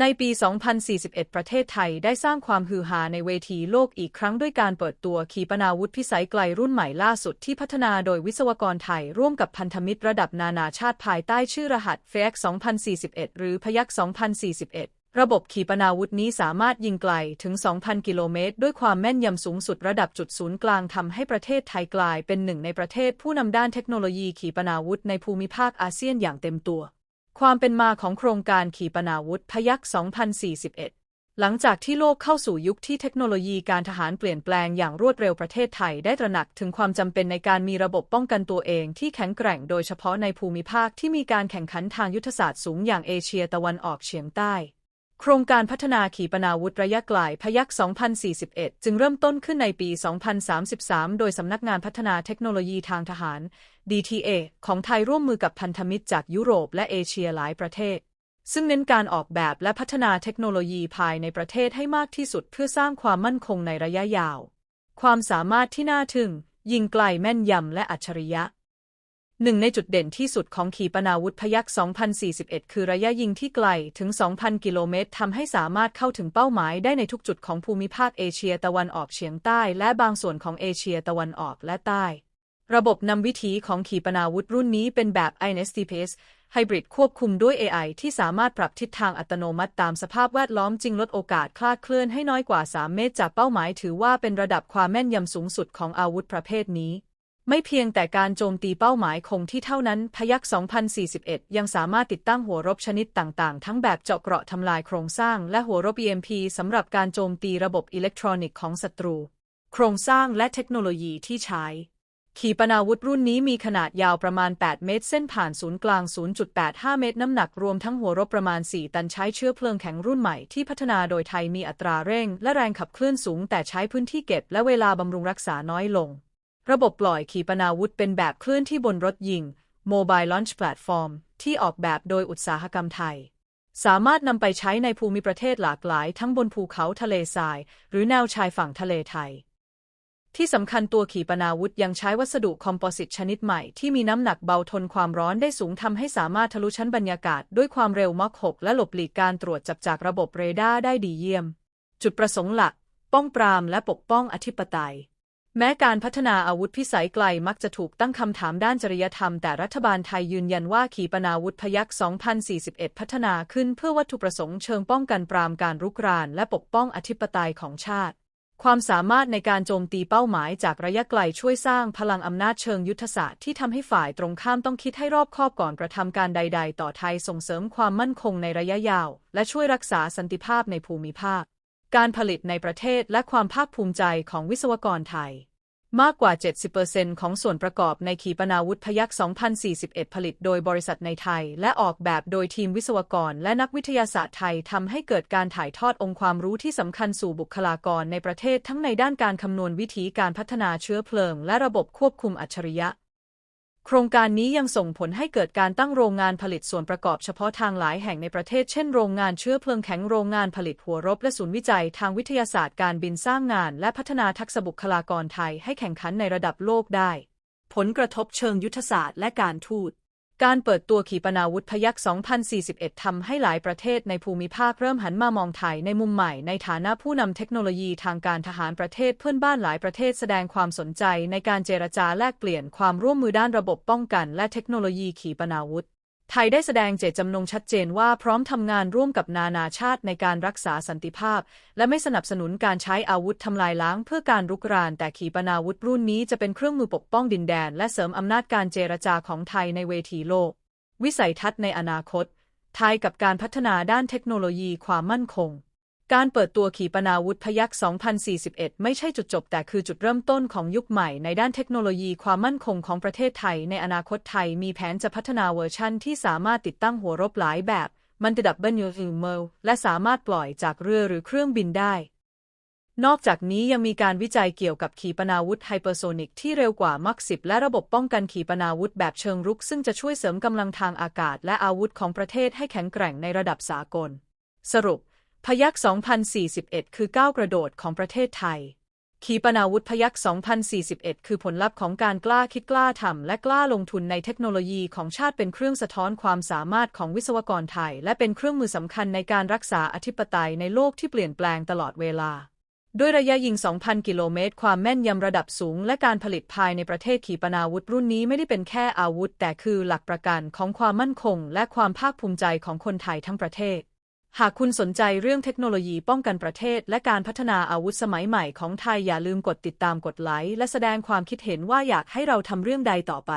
ในปี 2041 ประเทศไทยได้สร้างความฮือฮาในเวทีโลกอีกครั้งด้วยการเปิดตัวขีปนาวุธพิสัยไกลรุ่นใหม่ล่าสุดที่พัฒนาโดยวิศวกรไทย ร่วมกับพันธมิตรระดับนานาชาติภายใต้ชื่อรหัส FX 2041 หรือพยัก2041 ระบบขีปนาวุธนี้สามารถยิงไกลถึง 2,000 กิโลเมตร ด้วยความแม่นยำสูงสุดระดับจุดศูนย์กลางทำให้ประเทศไทยกลายเป็นหนึ่งในประเทศผู้นำด้านเทคโนโลยีขีปนาวุธในภูมิภาคอาเซียนอย่างเต็มตัว ความเป็นมาของโครงการขีปนาวุธพยัก2041 หลังจากที่โลกเข้าสู่ยุคที่เทคโนโลยีการทหารเปลี่ยนแปลงอย่างรวดเร็วประเทศไทยได้ตระหนักถึงความจำเป็นในการมีระบบป้องกันตัวเองที่แข็งแกร่งโดยเฉพาะในภูมิภาคที่มีการแข่งขันทางยุทธศาสตร์สูงอย่างเอเชียตะวันออกเฉียงใต้ โครงการพัฒนาขีปนาวุธระยะไกลพยัก2041 จึงเริ่มต้นขึ้นในปี 2033 โดยสำนักงานพัฒนาเทคโนโลยีทางทหาร DTA ของไทยร่วมมือกับพันธมิตรจากยุโรปและเอเชียหลายประเทศ ซึ่งเน้นการออกแบบและพัฒนาเทคโนโลยีภายในประเทศให้มากที่สุดเพื่อสร้างความมั่นคงในระยะยาว ความสามารถที่น่าทึ่ง ยิงไกลแม่นยำและอัจฉริยะหนึ่งในจุดเด่นที่สุดของขีปนาวุธพยัก2041 คือระยะยิงที่ไกลถึง 2,000 กิโลเมตรทำให้สามารถเข้าถึงเป้าหมายได้ในทุกจุดของภูมิภาคเอเชียตะวันออกเฉียงใต้ และบางส่วนของเอเชียตะวันออกและใต้ ระบบนำวิถีของขีปนาวุธรุ่นนี้เป็นแบบ INSTPS ไฮบริดควบคุมด้วย AI ที่สามารถปรับทิศทางอัตโนมัติตามสภาพแวดล้อมจริงลดโอกาสคลาดเคลื่อนให้น้อยกว่า 3 เมตรจากเป้าหมายถือว่าเป็นระดับความแม่นยำสูงสุดของอาวุธประเภทนี้ ไม่เพียงแต่การโจมตีเป้าหมายคงที่เท่านั้น พยัก2041 ยังสามารถติดตั้งหัวรบชนิดต่างๆ ทั้งแบบเจาะเกราะทำลายโครงสร้าง และหัวรบ EMP สำหรับการโจมตีระบบอิเล็กทรอนิกส์ของศัตรู โครงสร้างและเทคโนโลยีที่ใช้ ขีปนาวุธรุ่นนี้มีขนาดยาวประมาณ 8 เมตร เส้นผ่านศูนย์กลาง 0.85 เมตร น้ำหนักรวมทั้งหัวรบประมาณ 4 ตันใช้เชื้อเพลิงแข็งรุ่นใหม่ที่พัฒนาโดยไทยมีอัตราเร่ง และแรงขับเคลื่อนสูง แต่ใช้พื้นที่เก็บและเวลาบำรุงรักษาน้อยลง ระบบปล่อยขีปนาวุธเป็นแบบเคลื่อนที่บนรถยิง Mobile Launch Platform ที่ออกแบบโดยอุตสาหกรรมไทย สามารถนำไปใช้ในภูมิประเทศหลากหลาย ทั้งบนภูเขาทะเลทราย หรือแนวชายฝั่งทะเลไทย ที่สำคัญตัวขีปนาวุธยังใช้วัสดุคอมโพสิตชนิดใหม่ที่มีน้ำหนักเบาทนความร้อนได้สูงทำให้สามารถทะลุชั้นบรรยากาศด้วยความเร็วมอก6และหลบหลีกการตรวจจับจากระบบเรดาร์ได้ดีเยี่ยม จุดประสงค์หลัก ป้องปรามและปกป้องอธิปไตย แม้การพัฒนาอาวุธพิสัยไกลมักจะถูกตั้งคำถามด้านจริยธรรม แต่รัฐบาลไทยยืนยันว่าขีปนาวุธพยัก2041 พัฒนาขึ้นเพื่อวัตถุประสงค์เชิงป้องกันปรามการรุกรานและปกป้องอธิปไตยของชาติ ความสามารถในการโจมตีเป้าหมายจากระยะไกลช่วยสร้างพลังอำนาจเชิงยุทธศาสตร์ที่ทำให้ฝ่ายตรงข้ามต้องคิดให้รอบคอบก่อนกระทำการใด ๆ ต่อไทยส่งเสริมความมั่นคงในระยะยาว และช่วยรักษาสันติภาพในภูมิภาค การผลิตในประเทศและความภาคภูมิใจของวิศวกรไทย มากกว่า 70%ของส่วนประกอบในขีปนาวุธพยัก2041 ผลิตโดยบริษัทในไทย และออกแบบโดยทีมวิศวกร และนักวิทยาศาสตร์ไทยทำให้เกิดการถ่ายทอดองค์ความรู้ที่สำคัญสู่บุคลากรในประเทศทั้งในด้านการคำนวณวิธีการพัฒนาเชื้อเพลิง และระบบควบคุมอัจฉริยะ โครงการนี้ยังส่งผลให้เกิดการตั้งโรงงานผลิตส่วนประกอบเฉพาะทางหลายแห่งในประเทศ เช่น โรงงานเชื้อเพลิงแข็ง โรงงานผลิตหัวรบ และศูนย์วิจัยทางวิทยาศาสตร์การบินสร้างงาน และพัฒนาทักษะบุคลากรไทยให้แข่งขันในระดับโลกได้ ผลกระทบเชิงยุทธศาสตร์และการทูต การเปิดตัวขีปนาวุธพยัก2041 ทำให้หลายประเทศในภูมิภาคเริ่มหันมามองไทยในมุมใหม่ในฐานะผู้นำเทคโนโลยีทางการทหารประเทศเพื่อนบ้านหลายประเทศแสดงความสนใจในการเจรจาแลกเปลี่ยนความร่วมมือด้านระบบป้องกันและเทคโนโลยีขีปนาวุธ ไทยได้แสดงเจตจำนงชัดเจนว่าพร้อมทำงานร่วมกับนานาชาติในการรักษาสันติภาพ และไม่สนับสนุนการใช้อาวุธทำลายล้างเพื่อการรุกราน แต่ขีปนาวุธรุ่นนี้จะเป็นเครื่องมือปกป้องดินแดน และเสริมอำนาจการเจรจาของไทยในเวทีโลก วิสัยทัศน์ในอนาคต ไทยกับการพัฒนาด้านเทคโนโลยีความมั่นคง การเปิดตัวขีปนาวุธพยัก2041 ไม่ใช่จุดจบแต่คือจุดเริ่มต้นของยุคใหม่ในด้านเทคโนโลยีความมั่นคงของประเทศไทย ในอนาคตไทยมีแผนจะพัฒนาเวอร์ชั่นที่สามารถติดตั้งหัวรบหลายแบบ มันติดดับเบิลยูเมลและสามารถปล่อยจากเรือหรือเครื่องบินได้ นอกจากนี้ยังมีการวิจัยเกี่ยวกับขีปนาวุธไฮเปอร์โซนิกที่เร็วกว่ามักสิบและระบบป้องกันขีปนาวุธแบบเชิงรุก ซึ่งจะช่วยเสริมกำลังทางอากาศ และอาวุธของประเทศให้แข็งแกร่งในระดับสากล สรุป พยัก2041 คือก้าวกระโดดของประเทศไทยขขีปนาวุธพยัคฆ์2041 คือผลลัพธ์ของการกล้าคิดกล้าทำและกล้าลงทุนในเทคโนโลยีของชาติเป็นเครื่องสะท้อนความสามารถของวิศวกรไทย และเป็นเครื่องมือสำคัญในการรักษาอธิปไตยในโลกที่เปลี่ยนแปลงตลอดเวลาด้วยระยะยิง 2,000 กิโลเมตร ความแม่นยำระดับสูง และการผลิตภายในประเทศขีปนาวุธรุ่นนี้ไม่ได้เป็นแค่อาวุธ แต่คือหลักประกันของความมั่นคง และความภาคภูมิใจของคนไทยทั้งประเทศ หากคุณสนใจเรื่องเทคโนโลยีป้องกันประเทศ และการพัฒนาอาวุธสมัยใหม่ของไทยอย่าลืมกดติดตามกดไลค์และแสดงความคิดเห็นว่าอยากให้เราทำเรื่องใดต่อไป